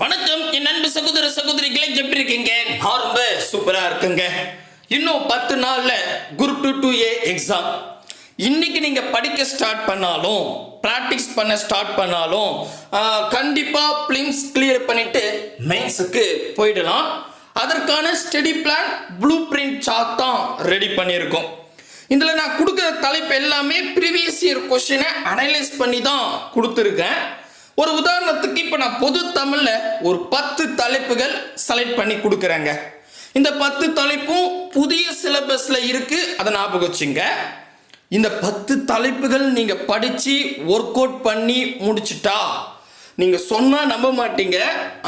வணக்கம். என் அன்பு சகோதர சகோதரிகளை எப்படி இருக்கீங்க? நான் ரொம்ப சூப்பரா இருக்குங்க. இன்னும் பத்து நாள்ல group two two A exam இன்னைக்கு நீங்க படிக்க ஸ்டார்ட் பண்ணாலும் ப்ராக்டிஸ் பண்ண ஸ்டார்ட் பண்ணாலும் கண்டிப்பாக கண்டிப்பா பிலிம்ஸ் கிளியர் பண்ணிட்டு மெயின்ஸுக்கு போயிடலாம். அதற்கான study plan blueprint chart தான் ரெடி பண்ணியிருக்கோம். இதில் நான் கொடுக்குற தலைப்பு எல்லாமே ப்ரீவியஸ் இயர் கொஷினை அனலைஸ் பண்ணி தான் கொடுத்துருக்கேன். ஒரு உதாரணத்துக்கு இப்போ நான் பொது தமிழில் ஒரு பத்து தலைப்புகள் செலக்ட் பண்ணி கொடுக்குறேங்க. இந்த பத்து தலைப்பும் புதிய சிலபஸில் இருக்குது அதை ஞாபகம் வச்சுங்க. இந்த பத்து தலைப்புகள் நீங்கள் படித்து ஒர்க் அவுட் பண்ணி முடிச்சிட்டா நீங்கள் சொன்னால் நம்ப மாட்டீங்க.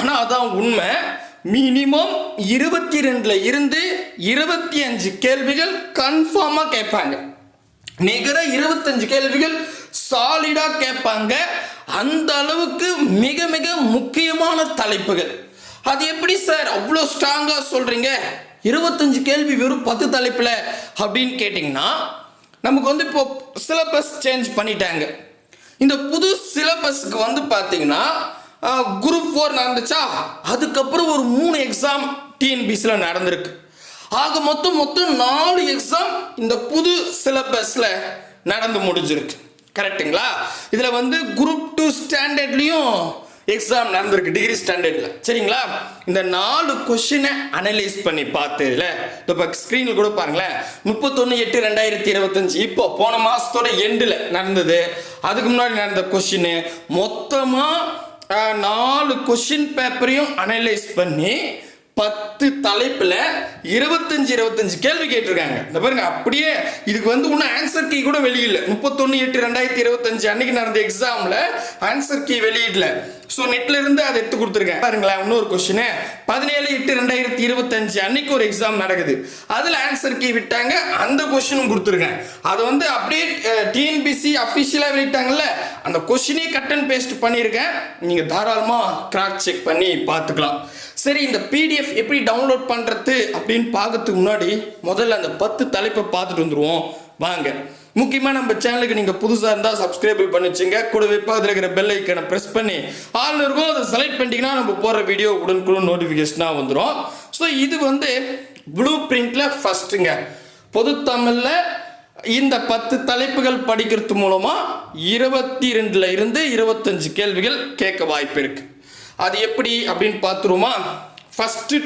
ஆனால் அதான் உண்மை. மினிமம் இருபத்தி ரெண்டில் இருந்து இருபத்தி அஞ்சு கேள்விகள் கன்ஃபார்மாக கேட்பாங்க. நிகர இருபத்தஞ்சு கேள்விகள் சாலிடாக கேட்பாங்க. அந்த அளவுக்கு மிக மிக முக்கியமான தலைப்புகள். அது எப்படி சார் அவ்வளோ ஸ்ட்ராங்காக சொல்கிறீங்க இருபத்தஞ்சு கேள்வி வெறும் பத்து தலைப்பில் அப்படின்னு கேட்டிங்கன்னா நமக்கு வந்து இப்போ சிலபஸ் சேஞ்ச் பண்ணிட்டாங்க. இந்த புது சிலபஸ்க்கு வந்து பார்த்தீங்கன்னா குரூப் ஃபோர் நடந்துச்சா? அதுக்கப்புறம் ஒரு மூணு எக்ஸாம் டிஎன்பிசியில் நடந்திருக்கு. ஆக மொத்தம் மொத்தம் நாலு எக்ஸாம் இந்த புது சிலபஸில் நடந்து முடிஞ்சிருக்கு. கரெக்ட்டுங்களா இதில் வந்து குரூப் டூ ஸ்டாண்டர்ட்லேயும் எக்ஸாம் நடந்திருக்கு டிகிரி ஸ்டாண்டர்டில் சரிங்களா? இந்த நாலு கொஷினை அனலைஸ் பண்ணி பார்த்துல இப்போ ஸ்க்ரீனில் கூட பாருங்களேன். முப்பத்தொன்று எட்டு ரெண்டாயிரத்தி இருபத்தஞ்சு. இப்போ போன மாதத்தோட எண்டில் நடந்தது. அதுக்கு முன்னாடி நடந்த கொஷின் மொத்தமாக நாலு கொஷின் பேப்பரையும் அனலைஸ் பண்ணி பத்து தலைப்பில் இருபத்தஞ்சு இருபத்தஞ்சு கேள்வி கேட்டிருக்காங்க. இந்த பாருங்க அப்படியே இதுக்கு வந்து இன்னும் ஆன்சர் கீ கூட வெளியிடல முப்பத்தொன்று எட்டு ரெண்டாயிரத்தி இருபத்தஞ்சு அன்னைக்கு நடந்த எக்ஸாமில் ஆன்சர் கீ வெளியிடல. ஸோ நெட்ல இருந்து அதை எடுத்து கொடுத்துருக்கேன். பாருங்களேன் இன்னொரு கொஸ்டின் பதினேழு எட்டு ரெண்டாயிரத்தி இருபத்தஞ்சு அன்னைக்கு ஒரு எக்ஸாம் நடக்குது. அதில் ஆன்சர் கீ விட்டாங்க அந்த கொஸ்டினும் கொடுத்துருக்கேன். அதை வந்து அப்படியே டிஎன்பிசி அஃபிஷியலாக வெளியிட்டாங்கல்ல அந்த கொஸ்டினே கட் அண்ட் பேஸ்ட் பண்ணியிருக்கேன். நீங்கள் தாராளமாக கிராக் செக் பண்ணி பார்த்துக்கலாம். சரி இந்த பிடிஎஃப் எப்படி டவுன்லோட் பண்ணுறது அப்படின்னு பார்க்கறதுக்கு முன்னாடி முதல்ல அந்த பத்து தலைப்பை பார்த்துட்டு வந்துடுவோம் வாங்க. முக்கியமாக நம்ம சேனலுக்கு நீங்கள் புதுசாக இருந்தால் சப்ஸ்கிரைப் பண்ணி வச்சுங்க. கூடவே பக்கத்தில் இருக்கிற பெல் ஐக்கனை ப்ரெஸ் பண்ணி ஆள் இருக்கும் அதை செலக்ட் பண்ணிட்டீங்கன்னா நம்ம போடுற வீடியோ உடனுக்குடன் நோட்டிஃபிகேஷனாக வந்துடும் ஸோ இது வந்து ப்ளூ பிரிண்டில் ஃபஸ்ட்டுங்க பொது தமிழில் இந்த பத்து தலைப்புகள் படிக்கிறது மூலமாக இருபத்தி ரெண்டுல இருந்து இருபத்தஞ்சு கேள்விகள் கேட்க வாய்ப்பு இருக்குது அது எப்படி அப்படின்னு பார்த்துருவோமா? ஃபஸ்ட்டு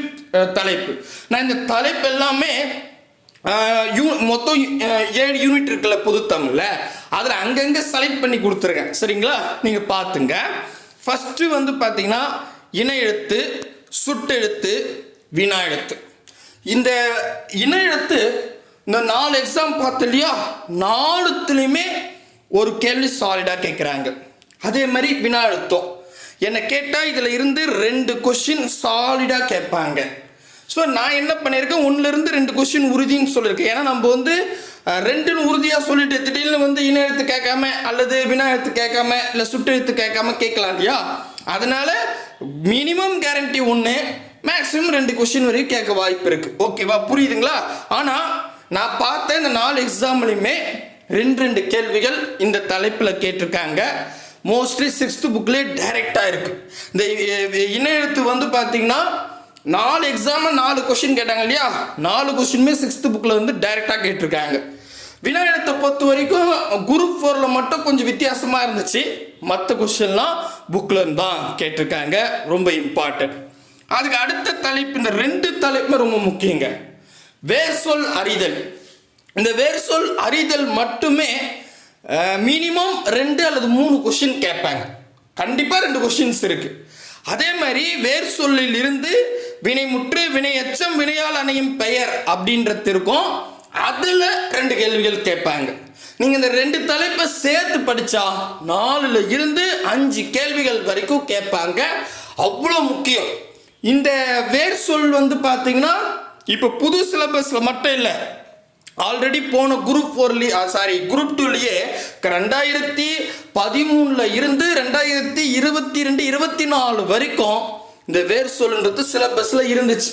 தலைப்பு. நான் இந்த தலைப்பு எல்லாமே யூ மொத்தம் ஏழு யூனிட் இருக்குல்ல புது தமிழில். அதில் அங்கங்கே செலக்ட் பண்ணி கொடுத்துருக்கேன். சரிங்களா? நீங்கள் பார்த்துங்க ஃபஸ்ட்டு வந்து பார்த்தீங்கன்னா இன எழுத்து சுட்டெழுத்து வினா எழுத்து. இந்த இன எழுத்து இந்த நாலு எக்ஸாம் பார்த்து இல்லையா? நாலுத்துலேயுமே ஒரு கேள்வி சாலிடாக கேட்குறாங்க அதே மாதிரி வினா எழுத்தம். என்னை கேட்டால் இதில் இருந்து ரெண்டு கொஷின் சாலிடாக கேட்பாங்க. ஸோ நான் என்ன பண்ணியிருக்கேன்? ஒன்றுலேருந்து ரெண்டு கொஷின் உறுதின்னு சொல்லியிருக்கேன். ஏன்னா நம்ம வந்து ரெண்டுன்னு உறுதியாக சொல்லிட்டு திடீர்னு வந்து இன எழுத்து கேட்காம அல்லது வினா எழுத்து கேட்காம இல்லை சுட்டு எழுத்து கேட்காம கேட்கலாம் இல்லையா? அதனால மினிமம் கேரண்டி ஒன்று மேக்ஸிமம் ரெண்டு கொஷின் வரையும் கேட்க வாய்ப்பு இருக்குது ஓகேவா புரியுதுங்களா? ஆனால் நான் பார்த்த இந்த நாலு எக்ஸாம்லையுமே ரெண்டு ரெண்டு கேள்விகள் இந்த தலைப்பில் கேட்டிருக்காங்க. மோஸ்ட்லி சிக்ஸ்த் புக்லேயே டைரெக்டாக இருக்கு. இந்த இ- வந்து பார்த்தீங்கன்னா நாலு எக்ஸாமில் நாலு கொஷின் கேட்டாங்க இல்லையா? நாலு கொஷினுமே சிக்ஸ்த் புக்கில் வந்து டைரெக்டாக கேட்டிருக்காங்க. வினா பொறுத்த வரைக்கும் குரூப் ஃபோரில் மட்டும் கொஞ்சம் வித்தியாசமாக இருந்துச்சு. மற்ற கொஷின்லாம் புக்கில் தான் கேட்டிருக்காங்க. ரொம்ப இம்பார்ட்டன்ட் அதுக்கு அடுத்த தலைப்பு இந்த ரெண்டு தலைப்புமே ரொம்ப முக்கியங்க. வேர் சொல் அறிதல். இந்த வேர் சொல் அறிதல் மட்டுமே மினிமம் ரெண்டு அல்லது மூணு கொஷின் கேட்பாங்க. கண்டிப்பாக ரெண்டு கொஷின்ஸ் இருக்கு. அதே மாதிரி வேர் சொல்லில் இருந்து வினைமுற்று வினை எச்சம் வினையால் அணையும் பெயர் அப்படின்றது இருக்கும். அதில் ரெண்டு கேள்விகள் கேட்பாங்க. நீங்கள் இந்த ரெண்டு தலைப்பை சேர்த்து படித்தா நாலுல இருந்து அஞ்சு கேள்விகள் வரைக்கும் கேட்பாங்க. அவ்வளோ முக்கியம். இந்த வேர் சொல் வந்து பார்த்தீங்கன்னா இப்போ புது சிலபஸில் மட்டும் இல்லை ஆல்ரெடி போன குரூப் ஃபோர்லேயே சாரி குரூப் டூலேயே ரெண்டாயிரத்தி பதிமூணில் இருந்து ரெண்டாயிரத்தி இருபத்தி ரெண்டு இருபத்தி நாலு வரைக்கும் இந்த வேர் சொல்ன்றது சிலபஸில் இருந்துச்சு.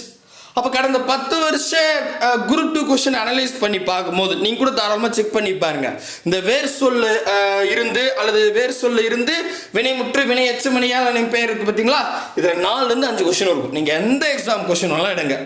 அப்போ கடந்த பத்து வருஷ குரூப் டூ கொஸ்டின் அனலைஸ் பண்ணி பார்க்கும்போது நீங்கள் கூட தாராளமாக செக் பண்ணி பாருங்க. இந்த வேர் சொல்லு இருந்து அல்லது வேர் சொல்லு இருந்து வினைமுற்று வினை எச்சமணியால் எனக்கு பேர் இருக்கு பார்த்தீங்களா இதில் நாலுலேருந்து அஞ்சு கொஸ்டின் இருக்கும். நீங்கள் எந்த எக்ஸாம் கொஸ்டின் வேணாலும் எடுங்க.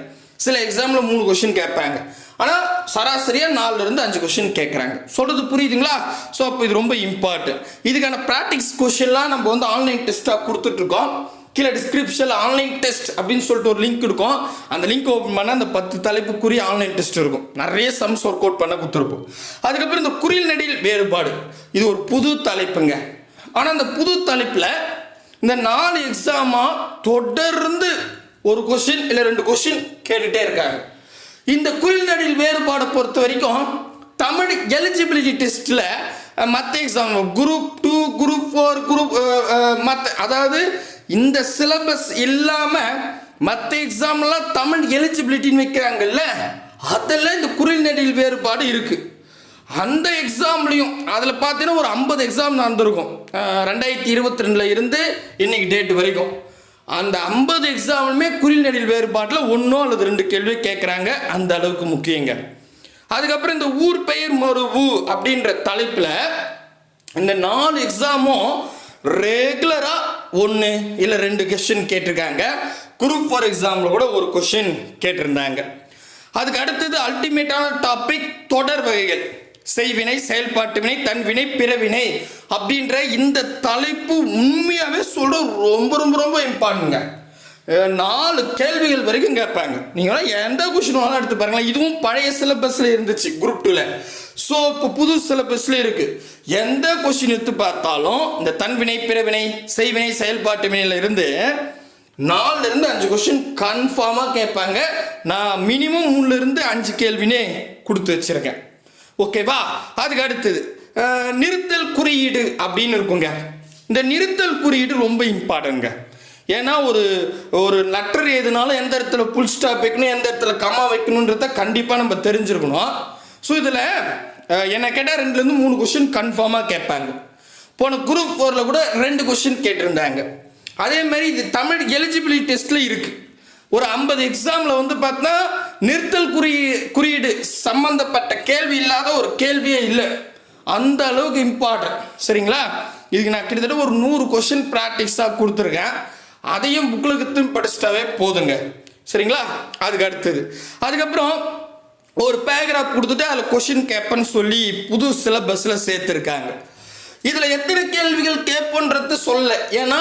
சில எக்ஸாமில் மூணு கொஸ்டின் கேட்பாங்க. ஆனால் சராசரியாக நாலுலேருந்து அஞ்சு கொஸ்டின் கேட்குறாங்க சொல்கிறது புரியுதுங்களா? ஸோ அப்போ இது ரொம்ப இம்பார்ட்டன்ட் இதுக்கான ப்ராக்டிக்ஸ் கொஷின்லாம் நம்ம வந்து ஆன்லைன் டெஸ்ட்டாக கொடுத்துட்ருக்கோம். கீழே டிஸ்கிரிப்ஷனில் ஆன்லைன் டெஸ்ட் அப்படின்னு சொல்லிட்டு ஒரு லிங்க் இருக்கும். அந்த லிங்க் ஓப்பன் பண்ணால் அந்த பத்து தலைப்புக்குரிய ஆன்லைன் டெஸ்ட் இருக்கும். நிறைய சம்ஸ் ஒர்க் அவுட் பண்ண கொடுத்துருப்போம். அதுக்கப்புறம் இந்த குறில் நடில் வேறுபாடு. இது ஒரு புது தலைப்புங்க. ஆனால் அந்த புது தலைப்பில் இந்த நாலு எக்ஸாமாக தொடர்ந்து ஒரு கொஷின் இல்லை ரெண்டு கொஸ்டின் கேட்டுகிட்டே இருக்காங்க. இந்த குறில் வேறுபாடு வேறுபாடை பொறுத்த வரைக்கும் தமிழ் எலிஜிபிலிட்டி டெஸ்ட்டில் மற்ற exam group two group four group மற்ற அதாவது இந்த சிலபஸ் இல்லாமல் மற்ற எக்ஸாம்லாம் தமிழ் எலிஜிபிலிட்டின்னு வைக்கிறாங்கல்ல அதில் இந்த குறில் வேறுபாடு இருக்குது அந்த எக்ஸாம்லையும் அதில் பார்த்தீங்கன்னா ஒரு ஐம்பது எக்ஸாம் நடந்திருக்கும். ரெண்டாயிரத்தி இருபத்தி ரெண்டில் இருந்து இன்னைக்கு டேட் வரைக்கும். அந்த ஐம்பது எக்ஸாமுமே குறில் வேறுபாட்டில் ஒன்றோ அல்லது ரெண்டு கேள்வி கேட்குறாங்க அந்த அளவுக்கு முக்கியங்க. அதுக்கப்புறம் இந்த ஊர் பெயர் மறுவு அப்படின்ற தலைப்பில் இந்த நாலு எக்ஸாமும் ரெகுலராக ஒன்று இல்லை ரெண்டு கொஷின் கேட்டிருக்காங்க. குரூப் ஃபார் எக்ஸாமில் கூட ஒரு கொஷின் கேட்டிருந்தாங்க. அதுக்கு அடுத்தது அல்டிமேட்டான டாபிக் தொடர் வகைகள். செய்வினை செயல்பாட்டு வினை தன்வினை பிறவினை அப்படின்ற இந்த தலைப்பு உண்மையாகவே சொல்கிற ரொம்ப ரொம்ப ரொம்ப இம்பார்ட்டன்ங்க நாலு கேள்விகள் வரைக்கும் கேட்பாங்க. நீங்கள் எந்த கொஷின் வேணாலும் எடுத்து பாருங்களேன். இதுவும் பழைய சிலபஸில் இருந்துச்சு குரூப் டூவில் ஸோ இப்போ புது சிலபஸில் இருக்குது எந்த கொஷின் எடுத்து பார்த்தாலும் இந்த தன்வினை பிறவினை செய்வினை செயல்பாட்டு வினையில் இருந்து நாலுலேருந்து அஞ்சு கொஸ்டின் கன்ஃபார்மாக கேட்பாங்க. நான் மினிமம் மூணுலேருந்து அஞ்சு கேள்வினே கொடுத்து வச்சிருக்கேன். ஓகேவா அதுக்கு அடுத்தது நிறுத்தல் குறியீடு அப்படின்னு இருக்குங்க. இந்த நிறுத்தல் குறியீடு ரொம்ப இம்பார்ட்டன்ங்க ஏன்னா ஒரு ஒரு லெட்டர் எதுனாலும் எந்த இடத்துல புல் ஸ்டாப் வைக்கணும் எந்த இடத்துல கம்மா வைக்கணுன்றத கண்டிப்பாக நம்ம தெரிஞ்சிருக்கணும். ஸோ இதில் என்னை கேட்டால் ரெண்டுலேருந்து மூணு கொஷின் கன்ஃபார்மாக கேட்பாங்க. போன குரூப் ஃபோரில் கூட ரெண்டு கொஸ்டின் கேட்டிருந்தாங்க. அதே மாதிரி இது தமிழ் எலிஜிபிலிட்டி டெஸ்ட்டில் இருக்குது ஒரு ஐம்பது எக்ஸாமில் வந்து பார்த்தா நிறுத்தல் குறி குறியீடு சம்பந்தப்பட்ட கேள்வி இல்லாத ஒரு கேள்வியே இல்லை. அந்த அளவுக்கு இம்பார்ட்டன்ட் சரிங்களா? இதுக்கு நான் கிட்டத்தட்ட ஒரு நூறு கொஷின் ப்ராக்டிஸாக கொடுத்துருக்கேன். அதையும் புக்கில் படிச்சிட்டாவே போதுங்க. சரிங்களா? அதுக்கு அடுத்தது. அதுக்கப்புறம் ஒரு பேராகிராஃப் கொடுத்துட்டு அதில் கொஷின் கேட்பேன்னு சொல்லி புது சிலபஸில் சேர்த்துருக்காங்க. இதில் எத்தனை கேள்விகள் கேட்போன்றது சொல்ல. ஏன்னா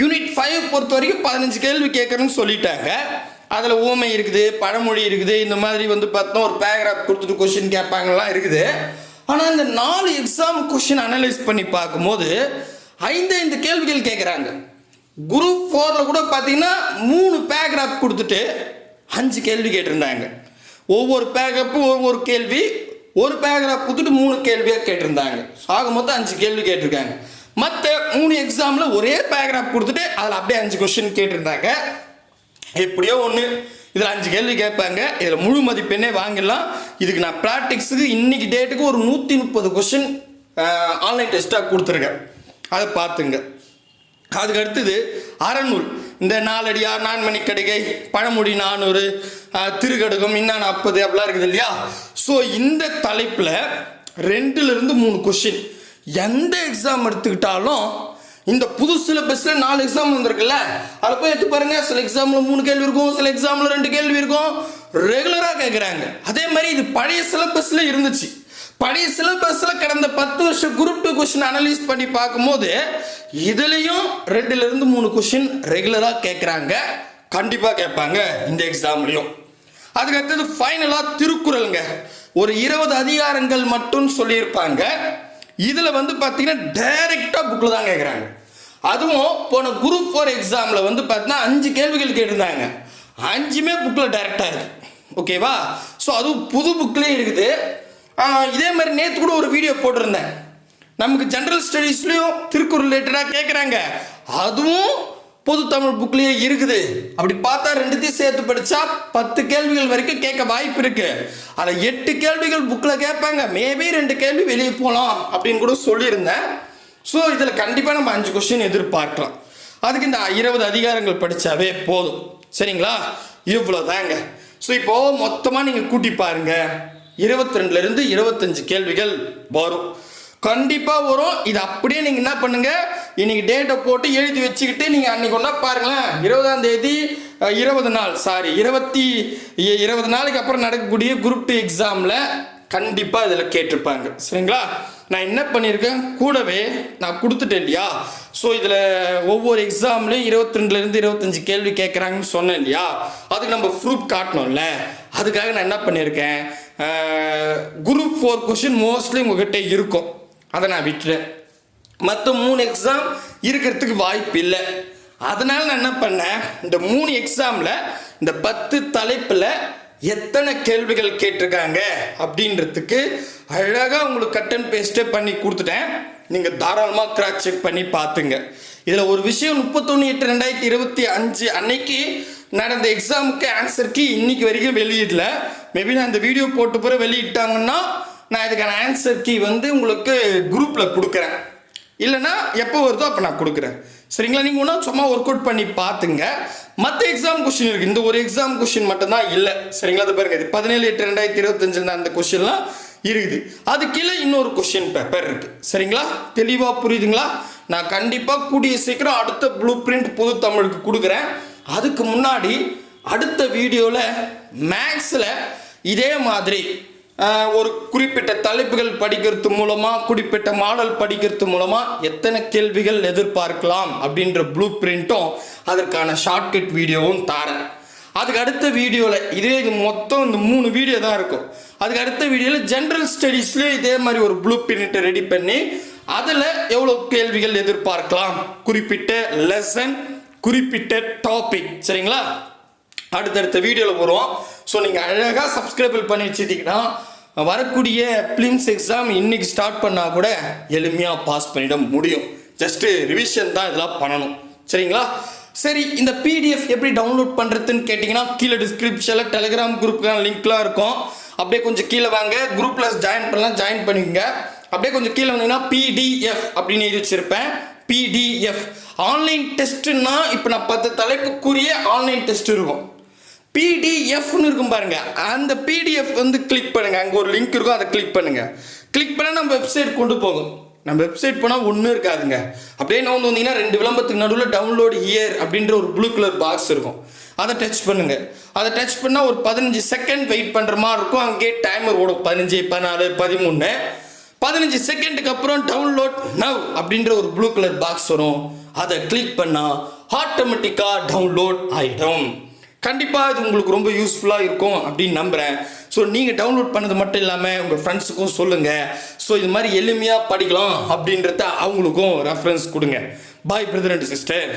யூனிட் ஃபைவ் பொறுத்த வரைக்கும் பதினஞ்சு கேள்வி கேட்குறேன்னு சொல்லிட்டாங்க. அதில் ஊமை இருக்குது பழமொழி இருக்குது இந்த மாதிரி வந்து பார்த்தோம் ஒரு பேராகிராஃப் கொடுத்துட்டு கொஷின் கேட்பாங்கலாம் இருக்குது. ஆனால் இந்த நாலு எக்ஸாம் கொஷின் அனலைஸ் பண்ணி பார்க்கும்போது ஐந்து ஐந்து கேள்விகள் கேட்குறாங்க. குரூப் ஃபோரில் கூட பார்த்தீங்கன்னா மூணு பேராகிராஃப் கொடுத்துட்டு அஞ்சு கேள்வி கேட்டிருந்தாங்க. ஒவ்வொரு பேராகிராஃபும் ஒவ்வொரு கேள்வி ஒரு பேராகிராஃப் கொடுத்துட்டு மூணு கேள்வியாக கேட்டிருந்தாங்க. ஆக மொத்தம் அஞ்சு கேள்வி கேட்டிருக்காங்க. மற்ற மூணு எக்ஸாமில் ஒரே பேராகிராஃப் கொடுத்துட்டு அதில் அப்படியே அஞ்சு கொஸ்டின் கேட்டிருந்தாங்க. எப்படியோ ஒன்று இதில் அஞ்சு கேள்வி கேட்பாங்க. இதில் முழு மதிப்பெண்ணே வாங்கிடலாம். இதுக்கு நான் ப்ராக்டிக்ஸுக்கு இன்னைக்கு டேட்டுக்கு ஒரு நூற்றி முப்பது கொஷின் ஆன்லைன் டெஸ்ட்டாக கொடுத்துருக்கேன். அதை பார்த்துங்க. அதுக்கு அடுத்தது அறநூல். இந்த நாலடியார் நான்மணி கடிகை பழமொழி நானூறு திருக்கடுகம் இன்னா நாற்பது அப்படிலாம் இருக்குது இல்லையா? ஸோ இந்த தலைப்பில் ரெண்டுலேருந்து மூணு கொஷின் எந்த எக்ஸாம் எடுத்துக்கிட்டாலும் இந்த புது சிலபஸில் நாலு எக்ஸாம் வந்திருக்குல்ல அதில் போய் எடுத்து பாருங்க. சில எக்ஸாமில் மூணு கேள்வி இருக்கும் சில எக்ஸாமில் ரெண்டு கேள்வி இருக்கும். ரெகுலராக கேட்குறாங்க அதே மாதிரி இது பழைய சிலபஸில் இருந்துச்சு. பழைய சிலபஸில் கடந்த பத்து வருஷம் குரூப் டூ கொஷின் அனலைஸ் பண்ணி பார்க்கும்போது இதுலேயும் ரெண்டுலேருந்து மூணு கொஷின் ரெகுலராக கேட்குறாங்க கண்டிப்பாக கேட்பாங்க இந்த எக்ஸாம்லேயும் அதுக்கு அடுத்தது ஃபைனலாக திருக்குறளுங்க. ஒரு இருபது அதிகாரங்கள் மட்டும் சொல்லியிருப்பாங்க. இதில் வந்து பார்த்தீங்கன்னா டைரெக்டாக புக்கில் தான் கேட்குறாங்க அதுவும் போன குரூப் ஃபோர் எக்ஸாமில் வந்து பார்த்தீங்கன்னா அஞ்சு கேள்விகள் கேட்டிருந்தாங்க. அஞ்சுமே புக்கில் டைரெக்டாக இருக்குது ஓகேவா ஸோ அதுவும் புது புக்லேயும் இருக்குது. இதே மாதிரி நேற்று கூட ஒரு வீடியோ போட்டிருந்தேன். நமக்கு ஜென்ரல் ஸ்டடீஸ்லேயும் திருக்குறள் ரிலேட்டடாக கேட்குறாங்க அதுவும் பொது தமிழ் புக்லேயே இருக்குது. அப்படி பார்த்தா ரெண்டுத்தையும் சேர்த்து படித்தா பத்து கேள்விகள் வரைக்கும் கேட்க வாய்ப்பு இருக்கு. அதில் எட்டு கேள்விகள் புக்கில் கேட்பாங்க. மேபி ரெண்டு கேள்வி வெளியே போகலாம் அப்படின்னு கூட சொல்லியிருந்தேன். ஸோ இதில் கண்டிப்பாக நம்ம அஞ்சு கொஸ்டின் எதிர்பார்க்கலாம். அதுக்கு இந்த இருபது அதிகாரங்கள் படித்தாவே போதும். சரிங்களா? இவ்வளோ தாங்க ஸோ இப்போ மொத்தமாக நீங்கள் கூட்டி பாருங்க. இருபத்தி ரெண்டுலேருந்து இருபத்தஞ்சு கேள்விகள் வரும். கண்டிப்பாக வரும். இது அப்படியே நீங்கள் என்ன பண்ணுங்கள் இன்னைக்கு டேட்டை போட்டு எழுதி வச்சுக்கிட்டு நீங்கள் அன்னைக்கு ஒன்றா பாருங்களேன். இருபதாம் தேதி இருபது நாள். சாரி இருபத்தி இருபது நாளைக்கு அப்புறம் நடக்கக்கூடிய குரூப் டூ எக்ஸாமில் கண்டிப்பாக இதில் கேட்டிருப்பாங்க. சரிங்களா? நான் என்ன பண்ணியிருக்கேன் கூடவே நான் கொடுத்துட்டேன் இல்லையா? ஸோ இதில் ஒவ்வொரு எக்ஸாம்லையும் இருபத்தி ரெண்டுலேருந்து இருபத்தஞ்சி கேள்வி கேட்குறாங்கன்னு சொன்னேன் இல்லையா? அதுக்கு நம்ம ப்ரூஃப் காட்டணும்ல. அதுக்காக நான் என்ன பண்ணியிருக்கேன் குரூப் ஃபோர் கொஷின் மோஸ்ட்லி உங்ககிட்ட இருக்கும். அதை நான் விட்டுறேன். மற்ற மூணு எக்ஸாம் இருக்கிறதுக்கு வாய்ப்பு இல்லை. அதனால் நான் என்ன பண்ணேன்? இந்த மூணு எக்ஸாமில் இந்த பத்து தலைப்பில் எத்தனை கேள்விகள் கேட்டிருக்காங்க அப்படின்றதுக்கு அழகாக உங்களுக்கு கட் அண்ட் பேஸ்டே பண்ணி கொடுத்துட்டேன். நீங்கள் தாராளமாக கிராக் செக் பண்ணி பார்த்துங்க. இதில் ஒரு விஷயம் முப்பத்தொன்று எட்டு ரெண்டாயிரத்தி இருபத்தி அஞ்சு அன்னைக்கு நடந்த எக்ஸாமுக்கு ஆன்சருக்கு இன்னைக்கு வரைக்கும் வெளியிடல. மேபி நான் இந்த வீடியோ போட்டு போகிற வெளியிட்டாங்கன்னா நான் இதுக்கான ஆன்சர் கீ வந்து உங்களுக்கு குரூப்பில் கொடுக்குறேன். இல்லைன்னா எப்போ வருதோ அப்போ நான் கொடுக்குறேன். சரிங்களா? நீங்கள் ஒன்றா சும்மா ஒர்க் அவுட் பண்ணி பார்த்துங்க மற்ற எக்ஸாம் கொஷின் இருக்குது இந்த ஒரு எக்ஸாம் கொஷின் மட்டும்தான் இல்லை. சரிங்களா? அது பாருங்க. இது பதினேழு எட்டு ரெண்டாயிரத்தி இருபத்தஞ்சில் அந்த கொஷின்லாம் இருக்குது. அது கீழே இன்னொரு கொஷின் பேப்பர் இருக்குது சரிங்களா? தெளிவாக புரியுதுங்களா? நான் கண்டிப்பாக கூடிய சீக்கிரம் அடுத்த ப்ளூ பிரிண்ட் புது தமிழுக்கு கொடுக்குறேன். அதுக்கு முன்னாடி அடுத்த வீடியோவில் மேக்ஸில் இதே மாதிரி ஒரு குறிப்பிட்ட தலைப்புகள் படிக்கிறது மூலமாக குறிப்பிட்ட மாடல் படிக்கிறது மூலமாக எத்தனை கேள்விகள் எதிர்பார்க்கலாம் அப்படின்ற ப்ளூ பிரிண்ட்டும் அதற்கான ஷார்ட்கட் வீடியோவும் தாரேன் அதுக்கு அடுத்த வீடியோவில் இதே இது மொத்தம் இந்த மூணு வீடியோ தான் இருக்கும். அதுக்கு அடுத்த வீடியோவில் ஜென்ரல் ஸ்டடீஸ்லேயே இதே மாதிரி ஒரு ப்ளூ பிரிண்ட்டை ரெடி பண்ணி அதில் எவ்வளோ கேள்விகள் எதிர்பார்க்கலாம்? குறிப்பிட்ட லெசன் குறிப்பிட்ட டாபிக் சரிங்களா? அடுத்தடுத்த வீடியோவில் வருவோம். ஸோ நீங்கள் அழகாக சப்ஸ்கிரைபிள் பண்ணி வச்சுட்டிங்கன்னா வரக்கூடிய பிலிம்ஸ் எக்ஸாம் இன்னைக்கு ஸ்டார்ட் பண்ணால் கூட எளிமையாக பாஸ் பண்ணிட முடியும். ஜஸ்ட்டு ரிவிஷன் தான் இதெல்லாம் பண்ணணும். சரிங்களா? சரி இந்த பிடிஎஃப் எப்படி டவுன்லோட் பண்ணுறதுன்னு கேட்டிங்கன்னா கீழே டிஸ்கிரிப்ஷனில் டெலிகிராம் குரூப்புக்கான லிங்க்லாம் இருக்கும். அப்படியே கொஞ்சம் கீழே வாங்க. குரூப்பில் ஜாயின் பண்ணலாம் ஜாயின் பண்ணிக்கங்க. அப்படியே கொஞ்சம் கீழே வந்தீங்கன்னா பிடிஎஃப் அப்படின்னு எழுதி வச்சிருப்பேன். பிடிஎஃப் ஆன்லைன் டெஸ்ட்டுன்னா இப்போ நான் பத்து தலைப்புக்குரிய ஆன்லைன் டெஸ்ட் இருக்கும். பிடிஎஃப்னு இருக்கும் பாருங்க. அந்த பிடிஎஃப் வந்து கிளிக் பண்ணுங்க. அங்கே ஒரு லிங்க் இருக்கும் அதை கிளிக் பண்ணுங்க. கிளிக் பண்ணால் நம்ம வெப்சைட் கொண்டு போகும். நம்ம வெப்சைட் போனால் ஒன்றும் இருக்காதுங்க. அப்படியே நான் வந்து வந்தீங்கன்னா ரெண்டு விளம்பரத்துக்கு நடுவில் டவுன்லோடு ஹியர் அப்படின்ற ஒரு ப்ளூ கலர் பாக்ஸ் இருக்கும். அதை டச் பண்ணுங்க. அதை டச் பண்ணால் ஒரு பதினஞ்சு செகண்ட் வெயிட் பண்ணுற மாதிரி இருக்கும். அங்கேயே டைமர் ஓடும். பதினஞ்சு பதினாலு பதிமூணு. பதினஞ்சு செகண்டுக்கு அப்புறம் டவுன்லோட் நவ் அப்படின்ற ஒரு ப்ளூ கலர் பாக்ஸ் வரும். அதை கிளிக் பண்ணால் ஆட்டோமேட்டிக்காக டவுன்லோட் ஆகிடும் கண்டிப்பாக இது உங்களுக்கு ரொம்ப யூஸ்ஃபுல்லாக இருக்கும் அப்படின்னு நம்புகிறேன் ஸோ நீங்கள் டவுன்லோட் பண்ணது மட்டும் இல்லாமல் உங்கள் ஃப்ரெண்ட்ஸுக்கும் சொல்லுங்கள் ஸோ இது மாதிரி எளிமையாக படிக்கலாம் அப்படின்றத அவங்களுக்கும் ரெஃபரன்ஸ் கொடுங்க. பாய் பிரதர் அண்ட் சிஸ்டர்